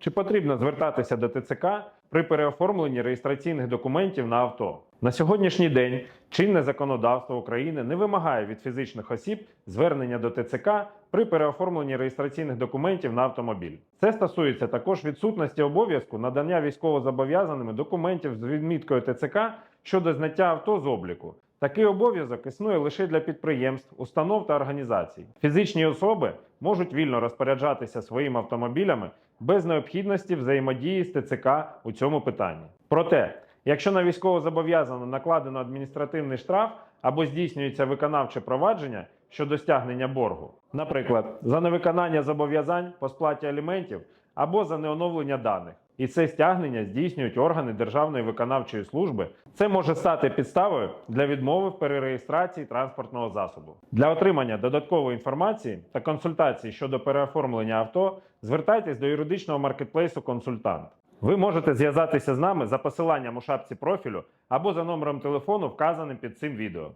Чи потрібно звертатися до ТЦК при переоформленні реєстраційних документів на авто? На сьогоднішній день чинне законодавство України не вимагає від фізичних осіб звернення до ТЦК при переоформленні реєстраційних документів на автомобіль. Це стосується також відсутності обов'язку надання військовозобов'язаними документів з відміткою ТЦК щодо зняття авто з обліку. Такий обов'язок існує лише для підприємств, установ та організацій. Фізичні особи можуть вільно розпоряджатися своїми автомобілями без необхідності взаємодії з ТЦК у цьому питанні. Проте, якщо на військовозобов'язаного накладено адміністративний штраф або здійснюється виконавче провадження щодо стягнення боргу, наприклад, за невиконання зобов'язань по сплаті аліментів або за неоновлення даних, і це стягнення здійснюють органи Державної виконавчої служби, це може стати підставою для відмови в перереєстрації транспортного засобу. Для отримання додаткової інформації та консультацій щодо переоформлення авто звертайтесь до юридичного маркетплейсу Консультант. Ви можете зв'язатися з нами за посиланням у шапці профілю або за номером телефону, вказаним під цим відео.